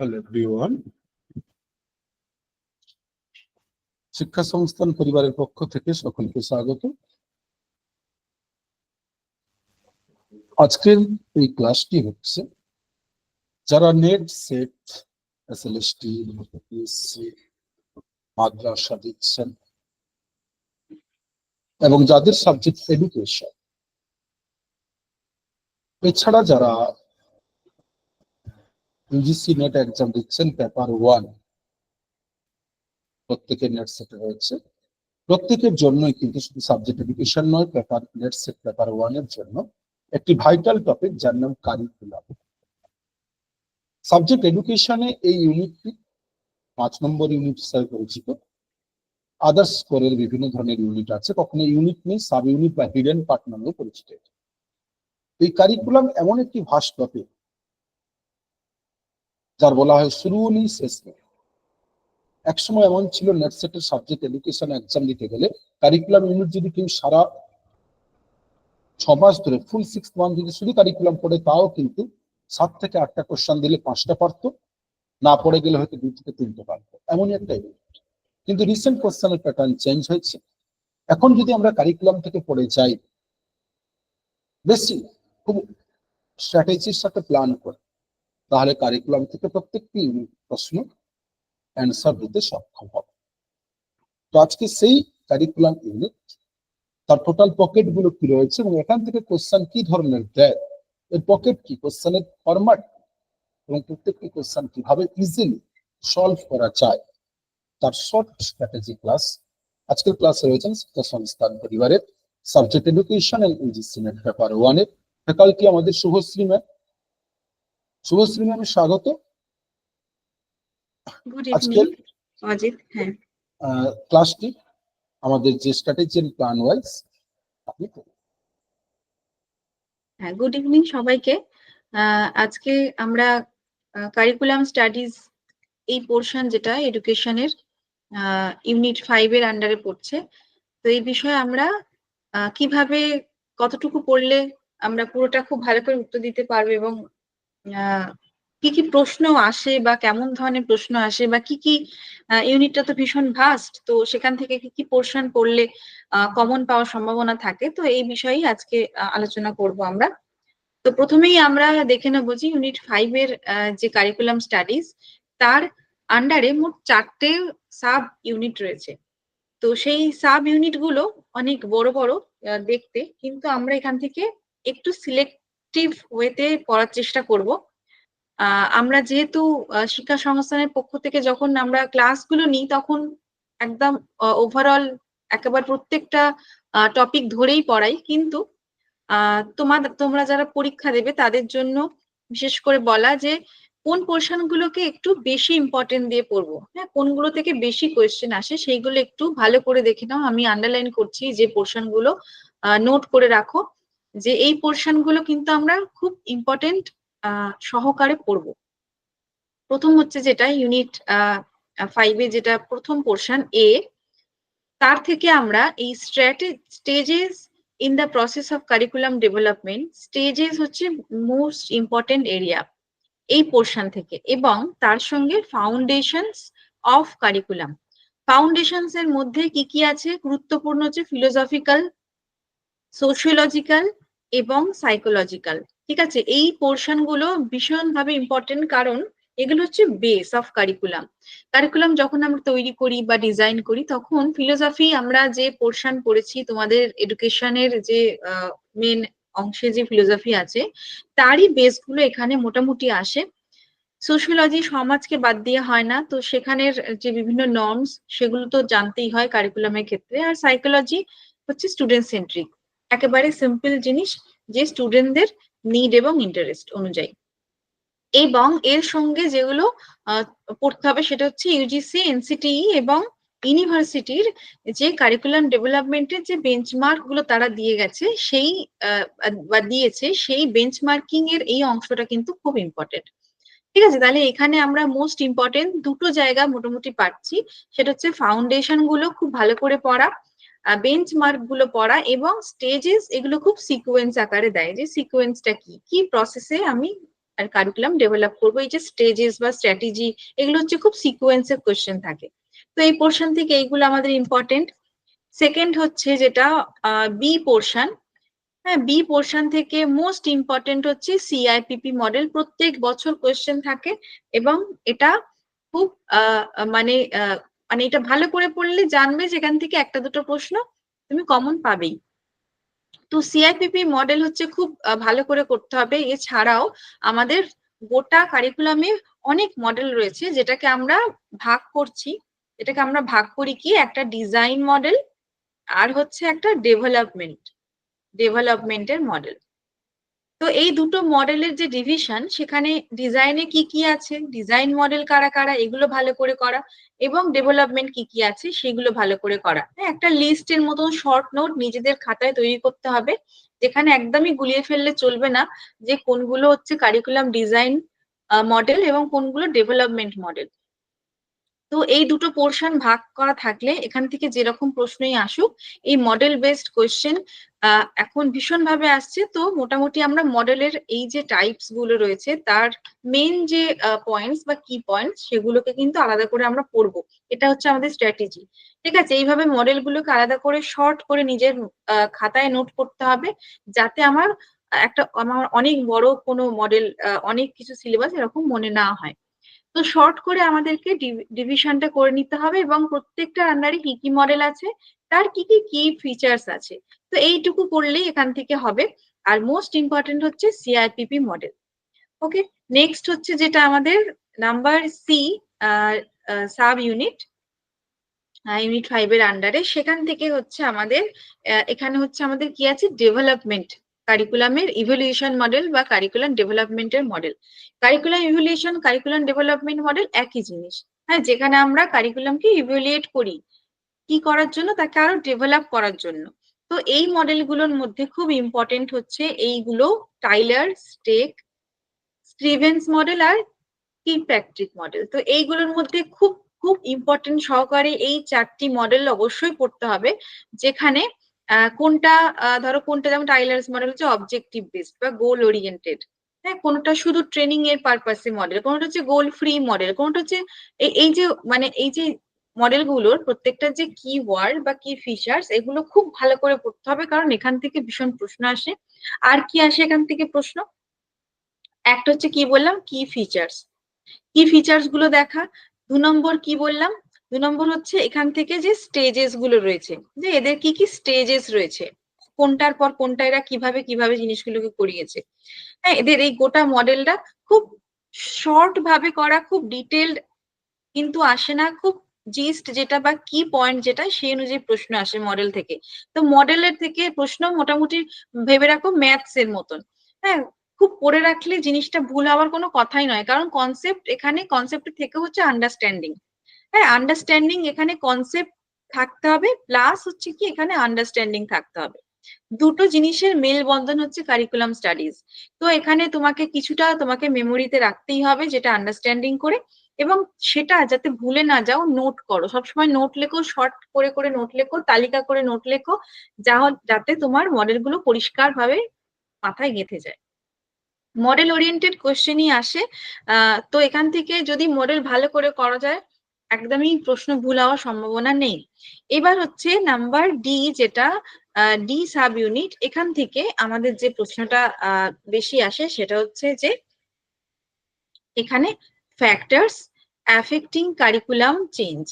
Hello everyone শিক্ষা সংস্থান পরিবারের পক্ষ থেকে সকলকে স্বাগত। আজকের এই ক্লাসটি হচ্ছে যারা নেট সেট, এসএলএসটি পিএসসি মাদ্রাসা দিচ্ছেন এবং যাদের সাবজেক্ট এডুকেশন। এছাড়া যারা ইউজিসি নেট এক্সাম দিচ্ছেন পেপার ওয়ান প্রত্যেকের নেট সেট হয়েছে। প্রত্যেকের জন্যই কিন্তু শুধু সাবজেক্ট এডুকেশন নয় পেপার নেট সেট পেপার ওয়ানের জন্য একটি ভাইটাল টপিক যার নাম কারিকুলাম সাবজেক্ট এডুকেশনে এই ইউনিটটি পাঁচ নম্বর ইউনিট হিসাবে পরিচিত। আদার্স স্কোরের বিভিন্ন ধরনের ইউনিট আছে, কখনো ইউনিট নেই সাব ইউনিট বা হিডেন পার্ট নামেও পরিচিত। এই কারিকুলাম এমন একটি ভাস টপিক যার বলা হয় নেই শেষ নেই একসময় এমন ছিল নেট সেটের সাবজেক্ট এডুকেশন এক্সাম দিতে গেলে কারিকুলাম ইউনিট যদি কেউ সারা ছ মাস ধরে ফুল সিক্স মান্থ যদি শুধু কারিকুলাম পড়ে, তাও কিন্তু সাত থেকে আটটা কোশ্চান দিলে পাঁচটা পারতো, না পড়ে গেলে হয়তো দুই থেকে তিনটে পারতো। এমনই একটা ইউনিট কিন্তু রিসেন্ট কোশ্চেনের প্যাটার্ন চেঞ্জ হয়েছে। এখন যদি আমরা কারিকুলাম থেকে পড়ে যাই, বেশি, খুব স্ট্র্যাটেজির সাথে প্ল্যান করে তাহলে কারিকুলাম থেকে প্রত্যেকটি ইউনিট প্রশ্ন অ্যান্সার দিতে সক্ষম হবে। তো আজকে সেই কারিকুলাম ইউনিট তার টোটাল পকেটগুলো কি রয়েছে এবং এখান থেকে কোশ্চেন কি ধরনের দেয়? এর পকেট কি? কোশ্চেনের ফরম্যাট এবং প্রত্যেকটি কোশ্চেন কীভাবে ইজিলি সলভ করা যায়? তার শর্ট স্ট্র্যাটেজি ক্লাস আজকের ক্লাসে রয়েছেন শিক্ষা সংস্থান পরিবারের subject education and NET paper ওয়ানের ফ্যাকাল্টি আমাদের শুভশ্রী ম্যাম শুভশ্রী ম্যাম স্বাগত আজকের অজিত হ্যাঁ। ক্লাসটি আমাদের যে স্ট্র্যাটেজি এন্ড প্ল্যান ওয়াইজ আপনি হ্যাঁ গুড ইভিনিং সবাইকে। আজকে আমরা কারিকুলাম স্টাডিজ এই পোর্শন যেটা এডুকেশনের ইউনিট ফাইভ এর আন্ডারে পড়ছে। তো এই বিষয়ে আমরা কীভাবে কতটুকু পড়লে আমরা পুরোটা খুব ভালো করে উত্তর দিতে পারব এবং কি কি প্রশ্ন আসে বা কেমন ধরনের প্রশ্ন আসে বা কি কি ইউনিটটা তো ভীষণ ভাস্ট তো সেখান থেকে কি কি পোর্শন পড়লে কমন পাওয়ার সম্ভাবনা থাকে? তো এই বিষয়েই আজকে আলোচনা করব আমরা। তো প্রথমেই আমরা দেখে নেব যে ইউনিট ফাইভ এর যে কারিকুলাম স্টাডিজ তার আন্ডারে মোট চারটে সাব ইউনিট রয়েছে। তো সেই সাব ইউনিটগুলো অনেক বড় বড় দেখতে, কিন্তু আমরা এখান থেকে একটু সিলেক্টিভ ওয়েতে পড়ার চেষ্টা করব। আমরা যেহেতু শিক্ষা সংস্থানের পক্ষ থেকে যখন আমরা ক্লাসগুলো নিই, তখন একদম ওভারঅল একেবারে প্রত্যেকটা টপিক ধরেই পড়াই। কিন্তু তোমার তোমরা যারা পরীক্ষা দেবে, তাদের জন্য বিশেষ করে বলা যে, কোন পোর্শন গুলোকে একটু বেশি ইম্পর্টেন্ট দিয়ে পড়ব? হ্যাঁ কোনগুলো থেকে বেশি কোয়েশ্চেন আসে, সেইগুলো একটু ভালো করে দেখে নাও। আমি আন্ডারলাইন করছি যে পোর্শনগুলো নোট করে রাখো। যে এই পোর্শনগুলো কিন্তু আমরা খুব ইম্পর্টেন্ট সহকারে পড়ব। প্রথম হচ্ছে যেটা ইউনিট ফাইভে যেটা প্রথম পোর্শন এ তার থেকে আমরা এই stages in the process of curriculum development stages হচ্ছে মোস্ট ইম্পর্টেন্ট এরিয়া এই পোর্শন থেকে এবং তার সঙ্গে ফাউন্ডেশনস অফ কারিকুলাম ফাউন্ডেশনস এর মধ্যে কি কি আছে? গুরুত্বপূর্ণ হচ্ছে ফিলোসফিক্যাল সোশিওলজিক্যাল এবং সাইকোলজিক্যাল ঠিক আছে? এই পোর্শনগুলো ভীষণভাবে ইম্পর্টেন্ট কারণ এগুলো হচ্ছে বেস অফ কারিকুলাম কারিকুলাম যখন আমরা তৈরি করি বা ডিজাইন করি, তখন ফিলোসফি আমরা যে পোর্শন পড়েছি, তোমাদের এডুকেশনের যে মেন অংশে যে ফিলোসফি আছে, তারই বেসগুলো এখানে মোটামুটি আসে। সোশিওলজি সমাজকে বাদ দিয়ে হয় না, তো সেখানের যে বিভিন্ন নর্মস সেগুলো তো জানতেই হয় কারিকুলামের ক্ষেত্রে। আর সাইকোলজি হচ্ছে স্টুডেন্ট সেন্ট্রিক একেবারে সিম্পল জিনিস যে স্টুডেন্টদের নিড এবং ইন্টারেস্ট অনুযায়ী। এবং এর সঙ্গে যেগুলো পড়তে হবে সেটা হচ্ছে ইউজিসি এনসিটিই এবং ইউনিভার্সিটির যে কারিকুলাম ডেভেলপমেন্টের যে বেঞ্চমার্কগুলো তারা দিয়ে গেছে, সেই বা দিয়েছে, সেই বেঞ্চমার্কিং এর এই অংশটা কিন্তু খুব ইম্পর্টেন্ট ঠিক আছে? তাহলে এখানে আমরা মোস্ট ইম্পর্টেন্ট দুটো জায়গা মোটামুটি পাচ্ছি। সেটা হচ্ছে ফাউন্ডেশনগুলো খুব ভালো করে পড়া বেঞ্চমার্কগুলো পড়া এবং স্টেজেস এগুলো খুব সিকোয়েন্স আকারে দেয় যে সিকোয়েন্সটা কি? কি প্রসেসে আমি আর কারিকুলাম ডেভেলপ করব? এই যে স্টেজেস বা স্ট্র্যাটেজি এগুলো হচ্ছে খুব সিকোয়েন্সের কোয়েশ্চেন থাকে। তো এই পোর্শন থেকে এইগুলো আমাদের ইম্পর্টেন্ট সেকেন্ড হচ্ছে যেটা বি পোর্শন হ্যাঁ বি পোর্শন থেকে মোস্ট ইম্পর্টেন্ট হচ্ছে সিআইপিপি মডেল প্রত্যেক বছর কোয়েশ্চেন থাকে এবং এটা খুব মানে মানে এটা ভালো করে পড়লে জানবে যেখান থেকে একটা দুটো প্রশ্ন তুমি কমন পাবেই। তো সিআইপিপি মডেল হচ্ছে খুব ভালো করে করতে হবে। এছাড়াও আমাদের গোটা কারিকুলামে অনেক মডেল রয়েছে যেটাকে আমরা ভাগ করছি। এটাকে আমরা ভাগ করি কি? একটা ডিজাইন মডেল আর হচ্ছে একটা ডেভেলপমেন্ট ডেভেলপমেন্টের মডেল তো এই দুটো মডেলের যে ডিভিশন সেখানে ডিজাইনে কি কি আছে? ডিজাইন মডেল কারা কারা? এগুলো ভালো করে করা। এবং ডেভেলপমেন্ট কি কি আছে? সেগুলো ভালো করে করা। হ্যাঁ, একটা লিস্টের মতন শর্ট নোট নিজেদের খাতায় তৈরি করতে হবে যেখানে একদমই গুলিয়ে ফেললে চলবে না যে কোনগুলো হচ্ছে কারিকুলাম ডিজাইন মডেল এবং কোনগুলো ডেভেলপমেন্ট মডেল তো এই দুটো পোর্শন ভাগ করা থাকলে এখান থেকে যেরকম প্রশ্নই আসুক এই মডেল বেসড কোয়েশ্চেন এখন ভীষণ ভাবে আসছে। তো মোটামুটি আমরা মডেলের এই যে টাইপসগুলো রয়েছে, তার মেন যে পয়েন্টস বা কি পয়েন্টস সেগুলোকে কিন্তু আলাদা করে আমরা পড়ব। এটা হচ্ছে আমাদের স্ট্র্যাটেজি ঠিক আছে? এইভাবে মডেল গুলোকে আলাদা করে শর্ট করে নিজের খাতায় নোট করতে হবে, যাতে আমার, একটা, আমার অনেক বড় কোনো মডেল অনেক কিছু সিলেবাস এরকম মনে না হয়। তো শর্ট করে আমাদেরকে ডিভিশনটা করে নিতে হবে এবং প্রত্যেকটা আন্ডারে কি কি মডেল আছে তার কি কি কি ফিচার্স আছে? তো এইটুকু করলেই এখান থেকে হবে। আর মোস্ট ইম্পর্টেন্ট হচ্ছে সিআইপিপি মডেল ওকে নেক্সট হচ্ছে যেটা আমাদের number C sub unit unit five এর আন্ডারে সেখান থেকে হচ্ছে আমাদের এখানে হচ্ছে আমাদের কি আছে? ডেভেলপমেন্ট কারিকুলামের ইভলিউশন মডেল বা কারিকুলাম ডেভেলপমেন্টের model curriculum evolution curriculum development model একই জিনিস। হ্যাঁ যেখানে আমরা কারিকুলামকে ইভ্যালুয়েট করি। কি করার জন্য? তাকে আরও ডেভেলপ করার জন্য। তো এই মডেলগুলোর মধ্যে খুব ইম্পর্টেন্ট হচ্ছে এইগুলো টাইলার স্টেক স্টিভেন্স মডেল আর কিপ্যাট্রিক মডেল তো এইগুলোর মধ্যে খুব খুব ইম্পর্টেন্ট সহকারে এই চারটি মডেল অবশ্যই পড়তে হবে, যেখানে কোনটা ধরো কোনটা যেমন টাইলার্স মডেল হচ্ছে অবজেক্টিভ বেসড বা গোল ওরিয়েন্টেড হ্যাঁ কোনটা শুধু ট্রেনিং এর পারপাসে মডেল কোনটা হচ্ছে গোল ফ্রি মডেল কোনটা হচ্ছে এই যে মানে এই যে মডেলগুলোর প্রত্যেকটা যে কি ওয়ার্ড বা কি ফিচার্স এগুলো খুব ভালো করে পড়তে হবে, কারণ এখান থেকে ভীষণ প্রশ্ন আসে। আর কি আসে এখান থেকে প্রশ্ন? একটা হচ্ছে কি বললাম? কি ফিচার্স কি ফিচার্সগুলো দেখা। দু নম্বর কি বললাম? দু নম্বর হচ্ছে এখান থেকে যে স্টেজেসগুলো রয়েছে, যে এদের কি কি স্টেজেস রয়েছে, কোনটার পর কোনটা এরা কীভাবে কীভাবে জিনিসগুলোকে করিয়েছে। হ্যাঁ এদের এই গোটা মডেলটা খুব শর্ট ভাবে করা, খুব ডিটেলড কিন্তু আসে না, খুব জিস্ট যেটা বা কি পয়েন্ট যেটা সেই অনুযায়ী প্রশ্ন আসে মডেল থেকে। তো মডেলের থেকে প্রশ্ন মোটামুটি ভেবে রাখো ম্যাথস এর মতন। হ্যাঁ খুব পড়ে রাখলে জিনিসটা ভুল হওয়ার কোনো কথাই নয়। কারণ কনসেপ্ট এখানে কনসেপ্ট থেকে হচ্ছে আন্ডারস্ট্যান্ডিং হ্যাঁ আন্ডারস্ট্যান্ডিং এখানে কনসেপ্ট থাকতে হবে প্লাস হচ্ছে কি এখানে আন্ডারস্ট্যান্ডিং থাকতে হবে। দুটো জিনিসের মেলবন্ধন হচ্ছে কারিকুলাম স্টাডিজ তো এখানে তোমাকে কিছুটা তোমাকে মেমোরিতে রাখতেই হবে যেটা আন্ডারস্ট্যান্ডিং করে। এবং সেটা যাতে ভুলে না যাও নোট করো। সবসময় নোট লেখো শর্ট করে করে নোট লেখো, তালিকা করে নোট লেখো, যা যাতে তোমার মডেলগুলো পরিষ্কারভাবে মাথায় গেঁথে যায়। মডেল ওরিয়েন্টেড কোশ্চেনই আসে। তো এখান থেকে যদি মডেল ভালো করে করা যায়, একদমই প্রশ্ন ভুল হওয়ার সম্ভাবনা নেই। এবার হচ্ছে নাম্বার ডি যেটা ডি সাব ইউনিট এখান থেকে আমাদের যে প্রশ্নটা বেশি আসে সেটা হচ্ছে যে, এখানে factors affecting curriculum change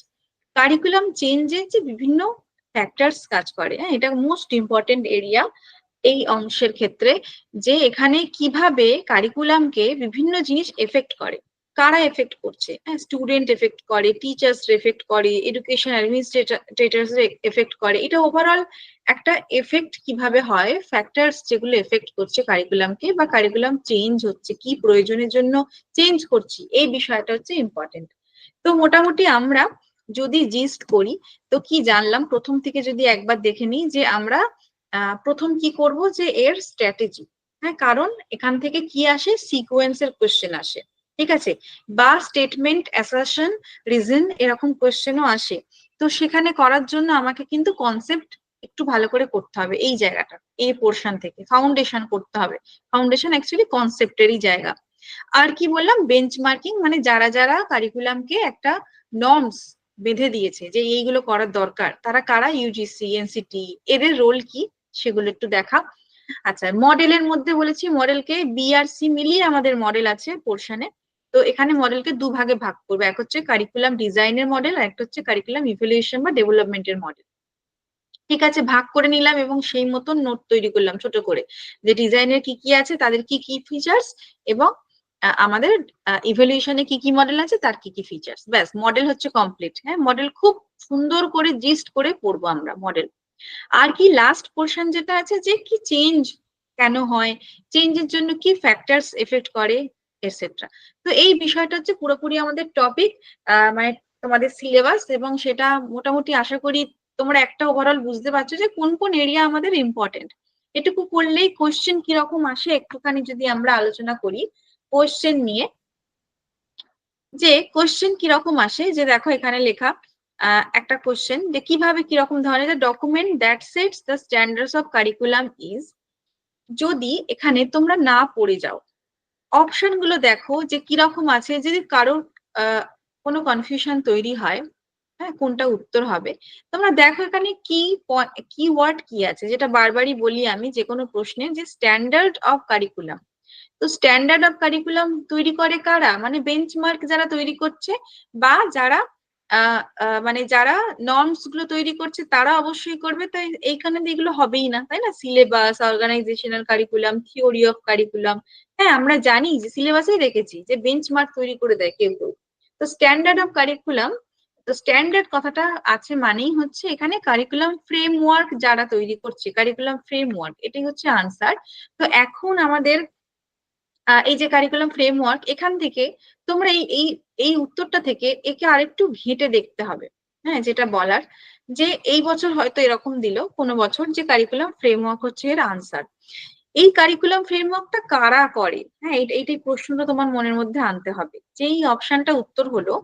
curriculum চেঞ্জের যে বিভিন্ন ফ্যাক্টরস কাজ করে হ্যাঁ এটা মোস্ট ইম্পর্টেন্ট এরিয়া এই অংশের ক্ষেত্রে যে এখানে কীভাবে কারিকুলামকে বিভিন্ন জিনিস এফেক্ট করে। কারা এফেক্ট করছে? হ্যাঁ স্টুডেন্ট এফেক্ট করে টিচার্স এফেক্ট করে এডুকেশন অ্যাডমিনিস্ট্রেটার্স এফেক্ট করে। এটা ওভারঅল একটা এফেক্ট কীভাবে হয়? ফ্যাক্টরস যেগুলো এফেক্ট করছে কারিকুলামকে বা কারিকুলাম চেঞ্জ হচ্ছে, কি প্রয়োজনের জন্য চেঞ্জ করছি, এই বিষয়টা হচ্ছে ইম্পর্টেন্ট তো মোটামুটি আমরা যদি জিস্ট করি, তো কি জানলাম? প্রথম থেকে যদি একবার দেখে নিই যে আমরা প্রথম কি করব? যে এর স্ট্র্যাটেজি হ্যাঁ কারণ এখান থেকে কি আসে? সিকোয়েন্সের কোশ্চেন আসে। ঠিক আছে? বা স্টেটমেন্ট অ্যাসারশন রিজন এরকম কোশ্চেনও আসে। তো সেখানে করার জন্য আমাকে কিন্তু কনসেপ্ট একটু ভালো করে করতে হবে এই জায়গাটা, এই পোর্শন থেকে। ফাউন্ডেশন করতে হবে। ফাউন্ডেশন অ্যাকচুয়ালি কনসেপ্টেরই জায়গা। আর কি বললাম? বেঞ্চমার্কিং মানে যারা যারা কারিকুলামকে একটা নর্মস বেঁধে দিয়েছে যে এইগুলো করার দরকার, তারা কারা? ইউজিসি এনসিটি এদের রোল কি? সেগুলো একটু দেখা। আচ্ছা মডেলের মধ্যে বলেছি মডেলকে বিআরসি মিলিয়ে আমাদের মডেল আছে পোর্শনে তো এখানে মডেলকে দু ভাগে ভাগ করবে। এক হচ্ছে কারিকুলাম ডিজাইনের মডেল আর একটা হচ্ছে কারিকুলাম ইভ্যালুয়েশন বা ডেভেলপমেন্টের মডেল ঠিক আছে, ভাগ করে নিলাম এবং সেই মতন নোট তৈরি করলাম ছোট করে। যে ডিজাইনের কি কি আছে, তাদের কি কি ফিচার্স এবং আমাদের ইভ্যালুয়েশনে কি কি মডেল আছে, তার কি কি ফিচার্স ব্যাস মডেল হচ্ছে কমপ্লিট হ্যাঁ মডেল খুব সুন্দর করে জিস্ট করে পড়ব আমরা মডেল আর কি লাস্ট পোর্শন যেটা আছে, যে কি চেঞ্জ কেন হয় চেঞ্জের জন্য কি ফ্যাক্টরস এফেক্ট করে এটসেট্রা তো এই বিষয়টা হচ্ছে পুরোপুরি আমাদের টপিক মানে তোমাদের সিলেবাস এবং সেটা মোটামুটি আশা করি তোমরা একটা ওভারঅল বুঝতে পারছ যে কোন কোন এরিয়া আমাদের ইম্পর্টেন্ট এটুকু করলেই কোশ্চেন কীরকম আসে একটুখানি যদি আমরা আলোচনা করি কোশ্চেন নিয়ে। যে কোশ্চেন কীরকম আসে, যে দেখো এখানে লেখা একটা কোশ্চেন যে কীভাবে কীরকম ধরনের document that sets the standards of curriculum is যদি এখানে তোমরা না পড়ে যাও অপশনগুলো দেখো যে কীরকম আছে, যদি কারোর কোনো কনফিউশন তৈরি হয় হ্যাঁ কোনটা উত্তর হবে? তোমরা দেখো এখানে কি কি ওয়ার্ড কি আছে, যেটা বারবারই বলি আমি যে কোনো প্রশ্নে যে স্ট্যান্ডার্ড অফ কারিকুলাম তো স্ট্যান্ডার্ড অফ কারিকুলাম তৈরি করে কারা? মানে বেঞ্চমার্ক যারা তৈরি করছে বা যারা মানে যারা নর্মসগুলো তৈরি করছে তারা অবশ্যই করবে। তাই এইখানে এগুলো হবেই না, তাই না? Syllabus organisational curriculum theory of curriculum হ্যাঁ আমরা জানি যে সিলেবাসেই দেখেছি যে বেঞ্চমার্ক তৈরি করে দেয় কেউ কেউ। তো স্ট্যান্ডার্ড অফ কারিকুলাম তো স্ট্যান্ডার্ড কথাটা আছে মানেই হচ্ছে এখানে কারিকুলাম ফ্রেমওয়ার্ক যারা তৈরি করছে কারিকুলাম ফ্রেমওয়ার্ক এটাই হচ্ছে আনসার তো এখন আমাদের এই যে কারিকুলাম ফ্রেমওয়ার্ক এখান থেকে তোমরা এই এই এই উত্তরটা থেকে একে আরেকটু ঘেঁটে দেখতে হবে হ্যাঁ যেটা বলার যে এই বছর হয়তো এরকম দিল, কোনো বছর যে কারিকুলাম ফ্রেমওয়ার্ক হচ্ছে এর আনসার এই কারিকুলাম ফ্রেমওয়ার্কটা কারা করে? হ্যাঁ এই- এইটাই প্রশ্নটা তোমার মনের মধ্যে আনতে হবে। যে এই অপশনটা উত্তর হলো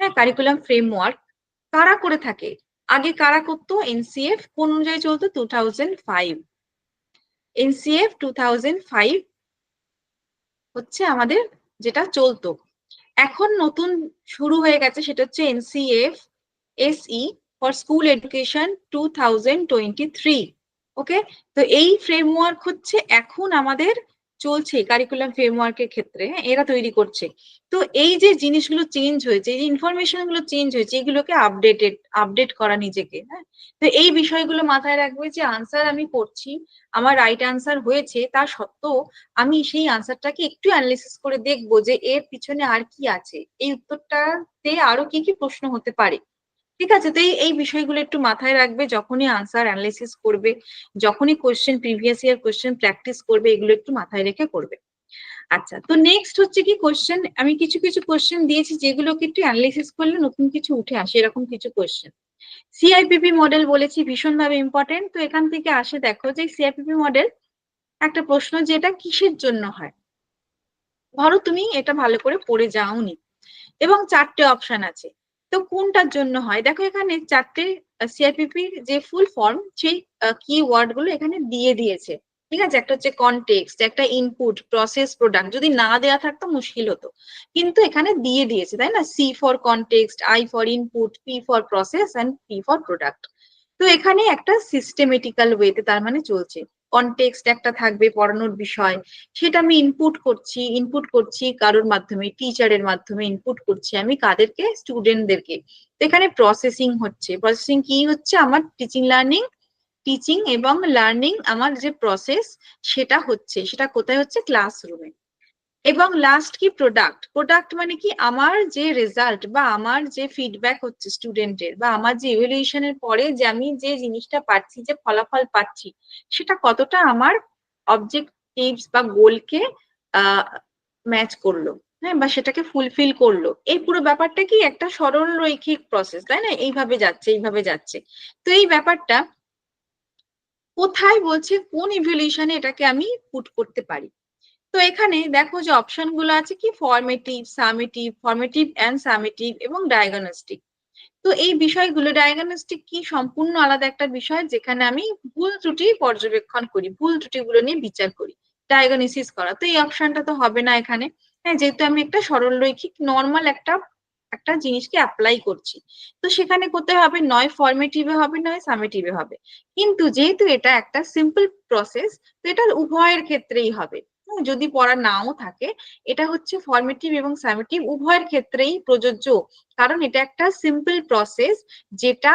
হ্যাঁ কারিকুলাম ফ্রেমওয়ার্ক কারা করে থাকে? আগে কারা করতো? এনসিএফ কোন অনুযায়ী চলতো? Two thousand five NCF two thousand five হচ্ছে আমাদের যেটা চলতো। এখন নতুন শুরু হয়ে গেছে সেটা হচ্ছে NCF, SE for school education two thousand twenty three, okay? তো এই ফ্রেমওয়ার্ক হচ্ছে এখন আমাদের চলছে কারিকুলাম ফ্রেমওয়ার্কের ক্ষেত্রে হ্যাঁ, এরা তৈরি করছে। তো এই যে জিনিসগুলো চেঞ্জ হয়েছে এই যে ইনফরমেশনগুলো চেঞ্জ হয়েছে এগুলোকে আপডেটেড আপডেট করা নিজেকে হ্যাঁ তো এই বিষয়গুলো মাথায় রাখবে যে আনসার আমি করছি আমার রাইট আনসার হয়েছে তা সত্ত্বেও আমি সেই আনসারটাকে একটু অ্যানালিসিস করে দেখব যে এর পিছনে আর কি আছে। এই উত্তরটাতে আরও কি কি প্রশ্ন হতে পারে। ঠিক আছে, তো এই বিষয়গুলো একটু মাথায় রাখবে, যখনই আনসার অ্যানালিসিস করবে, যখনই question previous year question practice করবে, এগুলো একটু মাথায় রেখে করবে। আচ্ছা তো নেক্সট হচ্ছে কি কোশ্চেন আমি কিছু কিছু কোশ্চেন দিয়েছি যেগুলোকে একটু অ্যানালিসিস করলে নতুন কিছু উঠে আসে, এরকম কিছু কোশ্চেন সিআইপিপি মডেল বলেছি, ভীষণভাবে ইম্পর্টেন্ট তো এখান থেকে আসে, দেখো যে সিআইপিপি মডেল একটা প্রশ্ন যেটা কিসের জন্য হয়? ধরো তুমি এটা ভালো করে পড়ে যাওনি, এবং চারটে অপশন আছে। তো কোনটার জন্য হয়? দেখো এখানে চারটে সিআরপিপি যে ফুল ফর্ম সেই কি ওয়ার্ডগুলো এখানে দিয়ে দিয়েছে। ঠিক আছে? একটা হচ্ছে কনটেক্সট একটা ইনপুট প্রসেস প্রোডাক্ট যদি না দেওয়া থাকতো মুশকিল হতো। কিন্তু এখানে দিয়ে দিয়েছে, তাই না? C for context I for input P for process and P for product তো এখানে একটা সিস্টেমেটিক্যাল ওয়েতে তার মানে চলছে। কনটেক্সট একটা থাকবে পড়ানোর বিষয়। সেটা আমি ইনপুট করছি ইনপুট করছি কারোর মাধ্যমে টিচারের মাধ্যমে ইনপুট করছি আমি কাদেরকে স্টুডেন্টদেরকে এখানে প্রসেসিং হচ্ছে। প্রসেসিং কি হচ্ছে? আমার টিচিং লার্নিং টিচিং এবং লার্নিং আমার যে প্রসেস সেটা হচ্ছে, সেটা কোথায় হচ্ছে? ক্লাসরুমে এবং লাস্ট কি প্রোডাক্ট প্রোডাক্ট মানে কি? আমার যে রেজাল্ট বা আমার যে ফিডব্যাক হচ্ছে স্টুডেন্টের বা আমার যে ইভ্যালুয়েশনের পরে যে আমি যে জিনিসটা পাচ্ছি যে ফলাফল পাচ্ছি, সেটা কতটা আমার অবজেক্টিভস বা গোলকে ম্যাচ করল হ্যাঁ বা সেটাকে ফুলফিল করল। এই পুরো ব্যাপারটা কি একটা সরল রৈখিক প্রসেস তাই না? এইভাবে যাচ্ছে এইভাবে যাচ্ছে। তো এই ব্যাপারটা কোথায় বলছে, কোন ইভ্যালুয়েশনে এটাকে আমি পুট করতে পারি? তো এখানে দেখো যে অপশনগুলো আছে কি? Formative summative formative and summative এবং ডায়াগনস্টিক তো এই বিষয়গুলো ডায়াগনস্টিক কি? সম্পূর্ণ আলাদা একটা বিষয় যেখানে আমি ভুল ত্রুটি পর্যবেক্ষণ করি, ভুল ত্রুটিগুলো নিয়ে বিচার করি ডায়াগনোসিস করা। তো এই অপশনটা তো হবে না এখানে। হ্যাঁ যেহেতু আমি একটা সরলরৈখিক নর্মাল একটা একটা জিনিসকে অ্যাপ্লাই করছি। তো সেখানে করতে হবে নয় ফর্মেটিভে হবে নয় সামেটিভে হবে। কিন্তু যেহেতু এটা একটা সিম্পল প্রসেস তো এটা উভয়ের ক্ষেত্রেই হবে। যদি পড়া নাও থাকে, এটা হচ্ছে ফর্মেটিভ এবং সামেটিভ উভয়ের ক্ষেত্রেই প্রযোজ্য। কারণ এটা একটা সিম্পল প্রসেস যেটা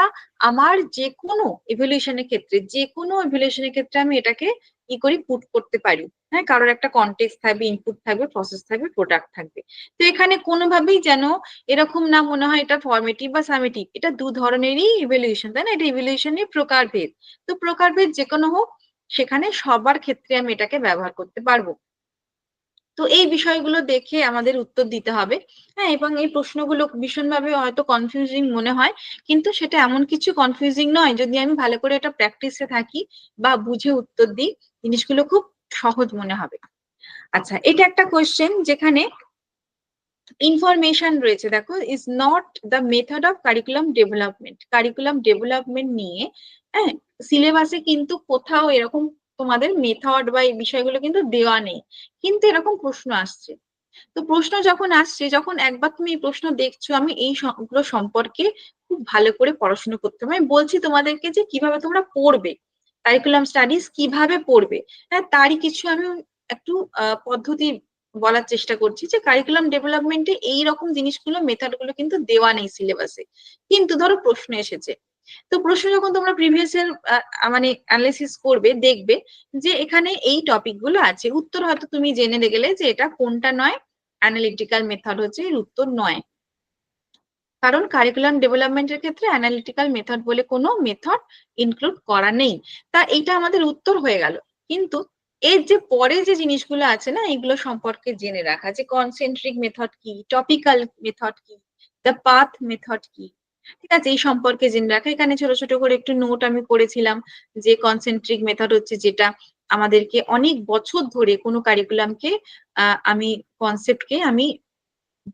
আমার যে কোনো ইভলিউশনের ক্ষেত্রে যে কোনো ইভলিউশনের ক্ষেত্রে আমি এটাকে কি করি পুট করতে পারি। হ্যাঁ কারোর একটা কন্টেক্স থাকবে ইনপুট থাকবে প্রসেস থাকবে প্রোডাক্ট থাকবে। তো এখানে কোনোভাবেই যেন এরকম না মনে হয় এটা ফর্মেটিভ বা সামেটিভ এটা দু ধরনেরই ইভলিউশন তাই না? এটা ইভলিউশনের প্রকারভেদ। তো প্রকারভেদ যে কোনো হোক সেখানে সবার ক্ষেত্রে আমি এটাকে ব্যবহার করতে পারব। তো এই বিষয়গুলো দেখে আমাদের উত্তর দিতে হবে। হ্যাঁ এবং এই প্রশ্নগুলো ভীষণভাবে হয়তো কনফিউজিং মনে হয়, কিন্তু সেটা এমন কিছু কনফিউজিং নয়, যদি আমি ভালো করে এটা প্র্যাকটিসে থাকি বা বুঝে উত্তর দিই, জিনিসগুলো খুব সহজ মনে হবে। আচ্ছা এটা একটা কোয়েশ্চেন যেখানে ইনফরমেশন রয়েছে। দেখো is not the method of curriculum development curriculum development নিয়ে হ্যাঁ সিলেবাসে কিন্তু কোথাও এরকম তোমাদের মেথড বা এই বিষয়গুলো কিন্তু দেওয়া নেই। কিন্তু এরকম প্রশ্ন আসছে। তো প্রশ্ন যখন আসছে, যখন একবার তুমি এই প্রশ্ন দেখছ, আমি এই গুলো সম্পর্কে খুব ভালো করে পড়াশোনা করতে হবে। আমি বলছি তোমাদেরকে যে কীভাবে তোমরা পড়বে কারিকুলাম স্টাডিজ কীভাবে পড়বে। হ্যাঁ তারই কিছু আমি একটু পদ্ধতি বলার চেষ্টা করছি যে কারিকুলাম ডেভেলপমেন্টে এই রকম জিনিসগুলো মেথডগুলো কিন্তু দেওয়া নেই সিলেবাসে কিন্তু ধরো প্রশ্ন এসেছে তো প্রশ্ন যখন তোমরা প্রিভিয়াস এর মানে অ্যানালিসিস করবে, দেখবে যে এখানে এই টপিকগুলো আছে। উত্তর হয়তো তুমি জেনে গেলে যে এটা কোনটা নয় অ্যানালিটিক্যাল মেথড হচ্ছে এর উত্তর নয়। কারণ কারিকুলাম ডেভেলপমেন্টের ক্ষেত্রে অ্যানালিটিক্যাল মেথড বলে কোনো মেথড ইনক্লুড করা নেই। তা এইটা আমাদের উত্তর হয়ে গেল। কিন্তু এর যে পরে যে জিনিসগুলো আছে না, এগুলো সম্পর্কে জেনে রাখা যে কনসেন্ট্রিক মেথড কি টপিক্যাল মেথড কি দ্য পাথ মেথড কি ঠিক আছে, এই সম্পর্কে জেনে রাখা। এখানে ছোট ছোট করে একটু নোট আমি করেছিলাম যে কনসেন্ট্রিক মেথড হচ্ছে যেটা আমাদেরকে অনেক বছর ধরে কোনো কারিকুলামকে আমি কনসেপ্টকে আমি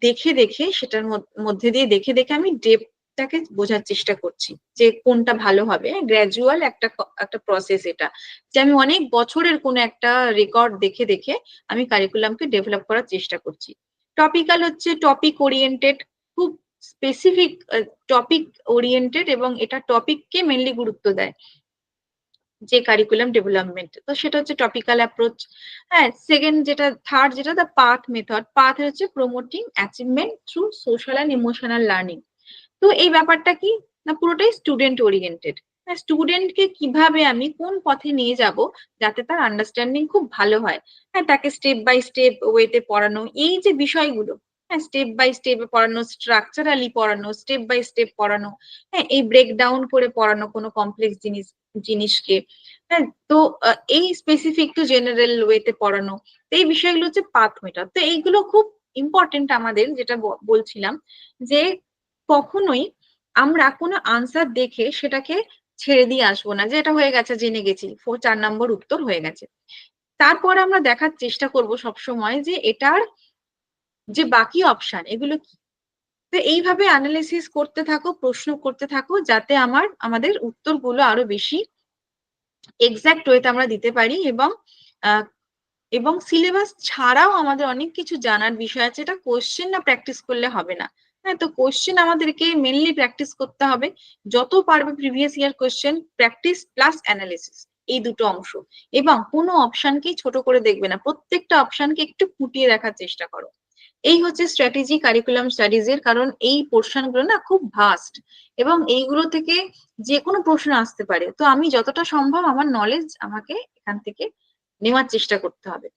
দেখে দেখে সেটার মধ্যে দিয়ে দেখে দেখে আমি ডেপটাকে বোঝার চেষ্টা করছি যে কোনটা ভালো হবে। গ্র্যাজুয়াল একটা একটা প্রসেস এটা যে আমি অনেক বছরের কোনো একটা রেকর্ড দেখে দেখে আমি কারিকুলামকে ডেভেলপ করার চেষ্টা করছি। টপিক্যাল হচ্ছে topic oriented specific topic oriented এবং এটা টপিককে মেনলি গুরুত্ব দেয় যে কারিকুলাম ডেভেলপমেন্ট তো সেটা হচ্ছে টপিক্যাল অ্যাপ্রোচ হ্যাঁ সেকেন্ড যেটা থার্ড যেটা দ্য পাথ মেথড পাথ হচ্ছে promoting achievement through social and emotional learning তো এই ব্যাপারটা কি? না, পুরোটাই স্টুডেন্ট ওরিয়েন্টেড স্টুডেন্টকে কীভাবে আমি কোন পথে নিয়ে যাব যাতে তার আন্ডারস্ট্যান্ডিং খুব ভালো হয়? হ্যাঁ তাকে স্টেপ বাই স্টেপ ওয়েতে পড়ানো, এই যে বিষয়গুলো হ্যাঁ স্টেপ বাই স্টেপ পড়ানো স্ট্রাকচারালি পড়ানো স্টেপ বাই স্টেপ পড়ানো হ্যাঁ এই ব্রেকডাউন করে পড়ানো কোনো কমপ্লেক্স জিনিস, জিনিসকে। হ্যাঁ তো এই স্পেসিফিক টু জেনারেল ওয়েতে পড়ানো, তো এই বিষয়গুলো হচ্ছে পাথ মেটার তো এইগুলো খুব ইম্পর্টেন্ট আমাদের, যেটা বলছিলাম, যে কখনোই আমরা কোনো আনসার দেখে সেটাকে ছেড়ে দিয়ে আসব না, যে এটা হয়ে গেছে, জেনে গেছি চার নম্বর উত্তর হয়ে গেছে। তারপর আমরা দেখার চেষ্টা করব সবসময় যে এটার যে বাকি অপশন এগুলো কি? তো এইভাবে অ্যানালিসিস করতে থাকো, প্রশ্ন করতে থাকো, যাতে আমার, আমাদের উত্তরগুলো আরও বেশি এক্সাক্ট ওয়েতে আমরা দিতে পারি এবং এবং সিলেবাস ছাড়াও আমাদের অনেক কিছু জানার বিষয় আছে। এটা কোশ্চেন না প্র্যাকটিস করলে হবে না। হ্যাঁ তো কোশ্চেন আমাদেরকে মেনলি প্র্যাকটিস করতে হবে। যত পারবে previous year question practice plus analysis এই দুটো অংশ। এবং কোনো অপশনকেই ছোট করে দেখবে না। প্রত্যেকটা অপশনকে একটু ফুটিয়ে দেখার চেষ্টা করো। এই হচ্ছে স্ট্র্যাটেজি কারিকুলাম স্টাডিজ এর, কারণ এই পোর্শনগুলো না খুব ভাস্ট এবং এইগুলো থেকে যে কোনো প্রশ্ন আসতে পারে। তো আমি যতটা সম্ভব আমার নলেজ আমাকে এখান থেকে নেওয়ার চেষ্টা করতে হবে।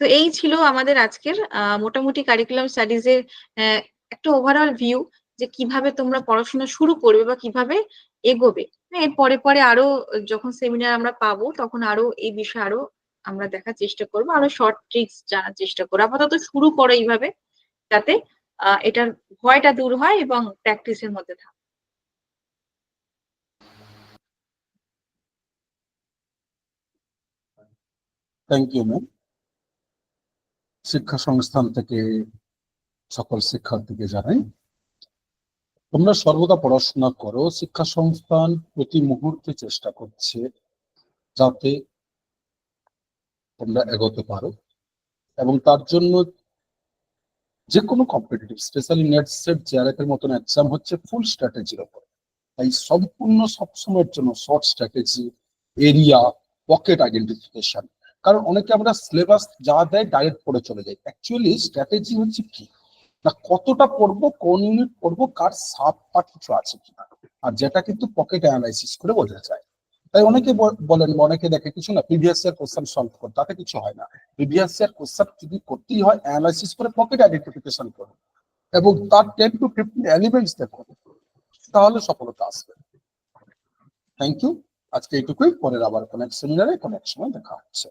তো এই ছিল আমাদের আজকের মোটামুটি কারিকুলাম স্টাডিজ এর একটা ওভারঅল ভিউ যে কীভাবে তোমরা পড়াশোনা শুরু করবে বা কীভাবে এগোবে। এর পরে পরে আরও যখন সেমিনার আমরা পাবো, তখন আরও এই বিষয়ে আরও আমরা দেখার চেষ্টা করব। আরও শর্ট ট্রিক্স জানার চেষ্টা করব। আপাতত শুরু করো এইভাবে, যাতে এটার ভয়টা দূর হয় এবং প্র্যাকটিসের মধ্যে থাকে। থ্যাংক ইউ ম্যাম শিক্ষা সংস্থান থেকে সকল শিক্ষার্থীকে জানাই, তোমরা সর্বদা পড়াশোনা করো। শিক্ষা সংস্থান প্রতি মুহূর্তে চেষ্টা করছে যাতে তোমরা এগোতে পারো। এবং তার জন্য যে কোনো competitive specially NET SET JRF এর মতন এক্সাম হচ্ছে ফুল স্ট্র্যাটেজির ওপর। তাই সম্পূর্ণ সবসময়ের জন্য short strategy area pocket identification কারণ অনেকে আমরা সিলেবাস যা দেয় ডাইরেক্ট পড়ে চলে যাই। অ্যাকচুয়ালি স্ট্র্যাটেজি হচ্ছে কি? না, কতটা পড়ব, কোন ইউনিট পড়ব, কার সাব পার্ট কিছু আছে কিনা। আর যেটা কিন্তু পকেট অ্যানালাইসিস করে বোঝা যায়। তাই অনেকে বলেন অনেকে দেখে, কিছু না প্রিভিয়াস ইয়ার কোশ্চেন সলভ কর, তাতে কিছু হয় না। প্রিভিয়াস ইয়ার কোশ্চেন যদি করতেই হয় অ্যানালাইসিস করে পকেট আইডেন্টিফিকেশন করো, এবং তার টেন টু ফিফটিন এলিমেন্টস দেখো, তাহলে সফলতা আসবে। থ্যাংক ইউ আজকে এইটুকুই, পরের আবার কোনো এক সেমিনারে কোনো এক সময় দেখা হচ্ছে।